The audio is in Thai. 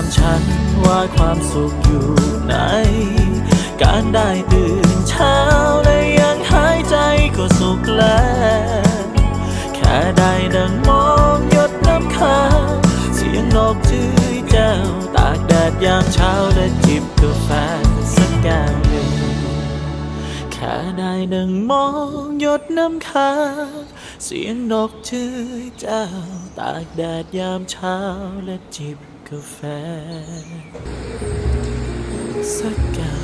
ามฉันว่าความสุขอยู่ไหน การได้ตื่นเช้าและยังหายใจก็สุขแล้ว แค่ได้นั่งมองหยดน้ำค้างเสียงนกจื้อแจ้วตากแดดยามเช้าและจิบกาแฟ แค่ได้นั่งมองหยดน้ำค้างเสียงนกเชยเจ้า ตากแดดยามเช้าและจิบกาแฟ สักแก้ว